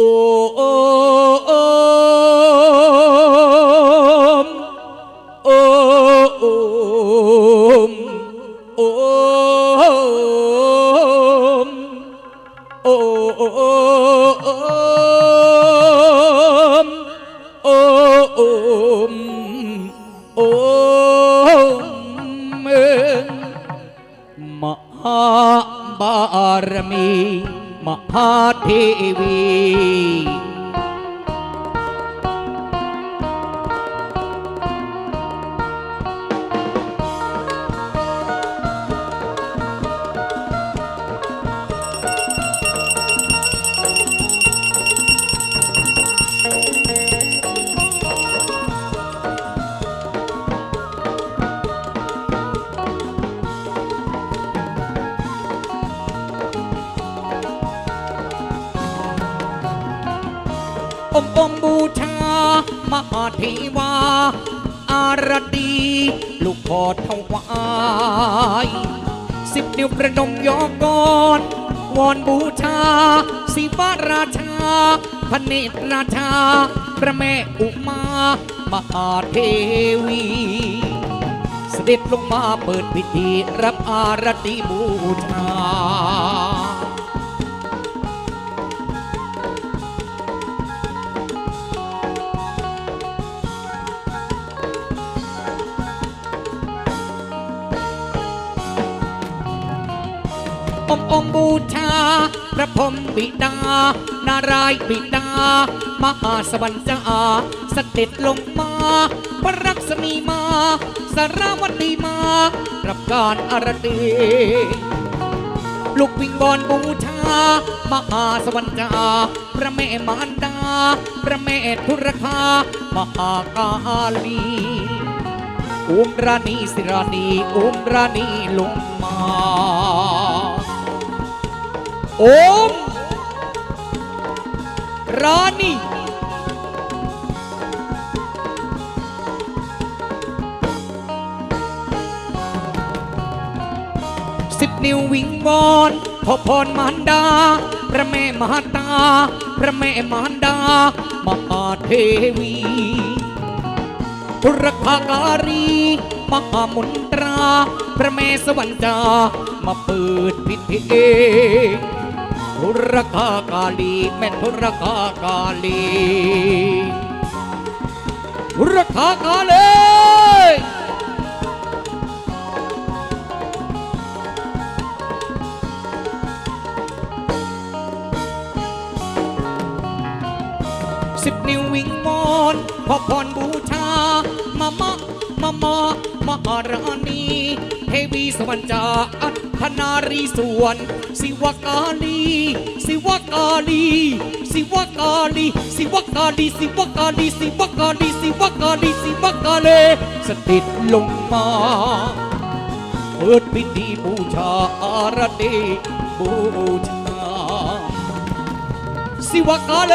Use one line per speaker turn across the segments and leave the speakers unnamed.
โอ้โอ้โอ้มโอ้โอ้มโอ้มโอ้โอ้โอ้มโอ้โอ้มโอ้มมหาบารมี มหาเทวีอ เทวาอารตีลูกขอถวายสิบนิ้วประนมยอกรวอนบูชาศิวราชาพระเนตรราชา พระแม่อุมามหาเทวี เสด็จลงมาเปิดพิธีรับอารติบูชา อมอมบูชา พระพรหมบิดา นารายบิดา มหาสวรรค์จาเสด็จลงมา พระรักษมีมา สารวัตรีมารับการอารตีลูกวิงบอลบูชามหาสวรรค์จาพระแม่มารดา พระแม่ทุรคามหากาลีอุมราณีสิราณีอุมราณีลงมา โอมราณีสิบนิ้ววิงวอนขอพรมารดา พระแม่มารดาพระแม่มารดา มหาเทวีพุรคาการี มหามนตรา พระแม่สวรรค์จามาเปิดพิธี พุรคากาลีแม่พุรคากาลีพุรคากาลีสิบนิ้ววิงวอนขอพรบูชามามะมามามหาราณี เทวีสวรรค์จาอัธนารีสวนสิวกาลีสิวกาลีสิวกาลีสิวกาลีสิวกาลีสิวกาลีสิวกาลีสิวกาเลสถิตลงมาเปิดพิธีบูชาอารตีบูชาสิวกาเล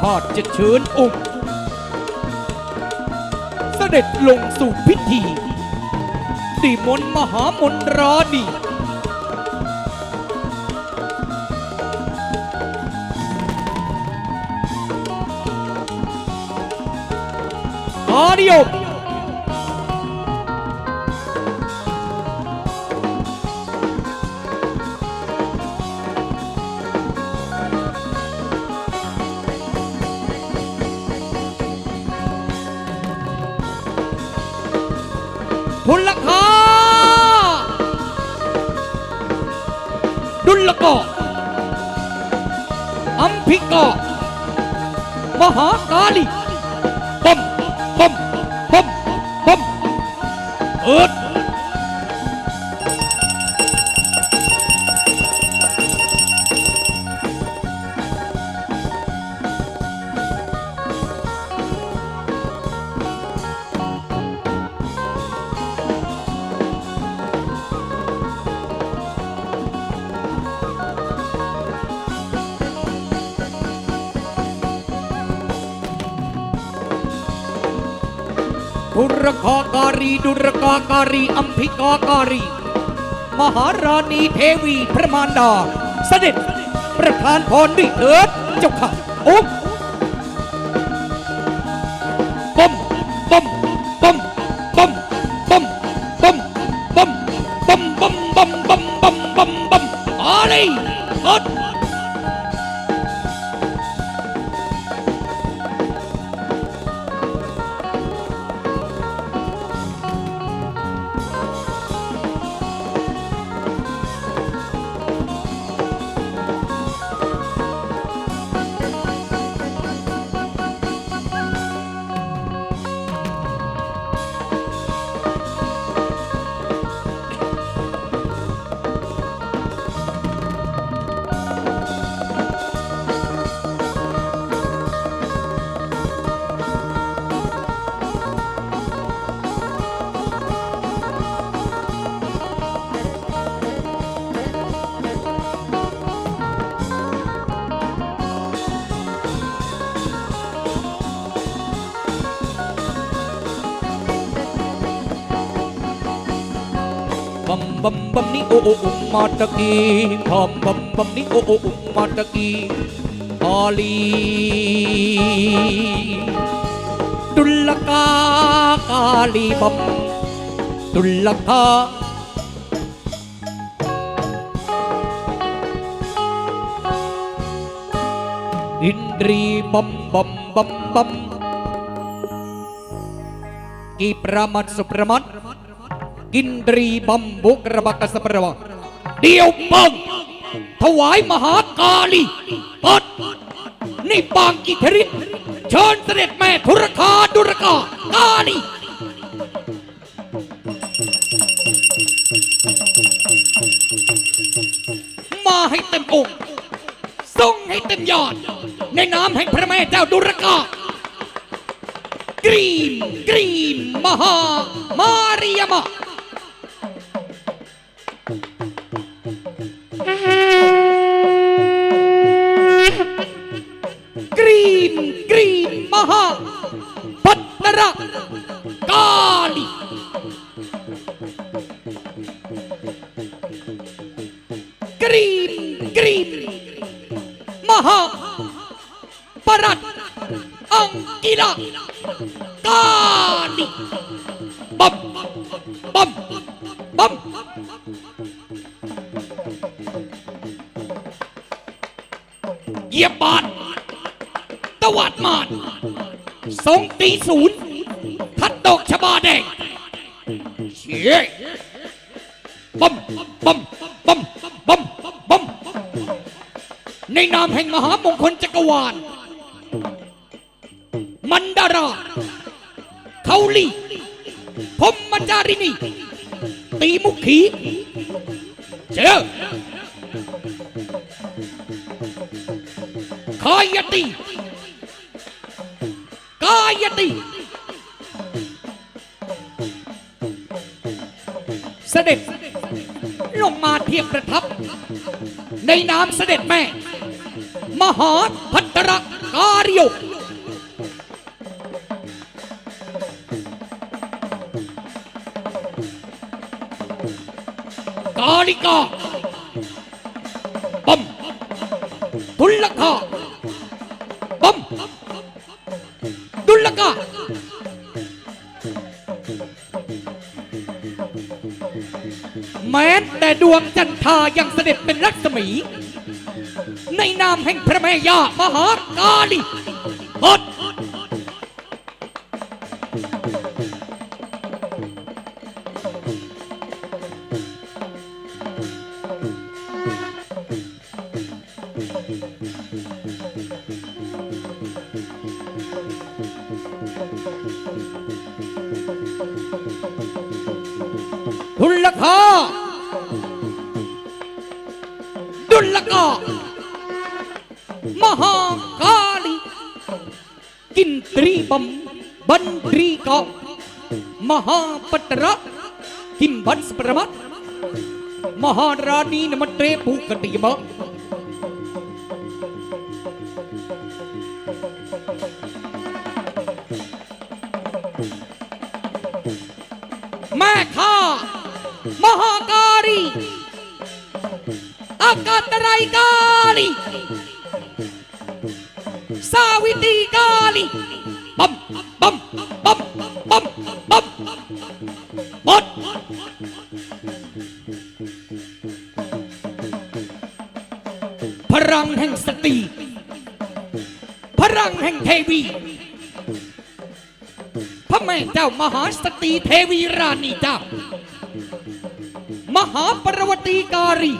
ทอดจะเชิญองค์เสด็จลงสู่พิธีดิมนมหามนรานีอาดิโดุลกออัมพิกา ทุรคาการีดุรกาการีอัมพิกาการี มหาราณีเทวีพระมารดา เสด็จประทานพรด้วยเถิดเจ้าค่ะโอ้ปมปมปมปมปมปมปมปมปมปมปมปมปมปมอะไรเถิด bum bum ni o oh, o oh, ummataki bum bum bum ni o oh, o ummataki ali tullaka kali bum. Tullaka Indri பம் பம் பம் பம் கி பிரமன் சுப்ரமன் กินรีบัมบัมบัมบัมกีประมัดสุประมัดกินตรีบัมบุกระบักกสปรวะเดียวเปังถวายมหากาลีเปิดนี่ปางกิทริศเชิญเสด็จแม่ธุรคาดุรกากาลีมาให้เต็มองค์ทรงให้เต็มยอด ในน้ำแห่งพระแม่เจ้าดุรกากรีมกรีมมหามาริยมะ மகா பத்மரா காளி cream cream மகா பரத் அங்கிலா காளி பம் பம் ตวัดมานทรงตีศูนย์ทัดดอกชบาแดงเชี่ยบมบมบมบมบมในนามแห่งมหามงคลจักรวาล มันดาราเขาลีพรหมจารินีตีมุขีเจอคายติกายติ เสด็จลงมาเทียบประทับ ในนามเสด็จแม่ มหาพัตรการิโยกาลิกา แม้แต่ดวงจันทรายังเสด็จเป็นรัศมี ในนามแห่งพระแม่ย่ามหากาลีพด महाकाली। बंत्री का महापटरा किम वंस प्रमा महारानी नमत्रे भूकटियम मैं था महाकारी अकतराई काली। ามหาปัตระกิมบันสประมัตมหาราณีนมเตรภูกติยมะข้ามหาการีอากาศไรการีสาวิตีการีปั๊มปั๊มปั๊มปั๊มปั๊มหมดพลังแห่งสตีพลังแห่งเทวีพระแม่เจ้ามหาสตรีเทวีราณีเจ้ามหาปรวตีการี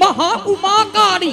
มหาอุมาการี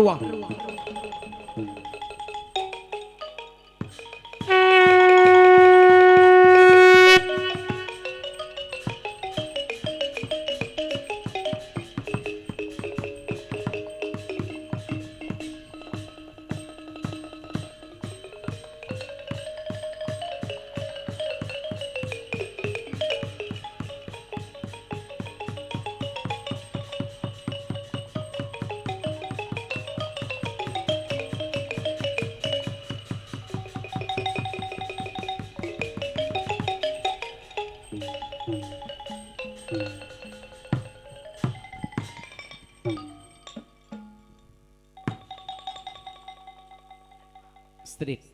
listrik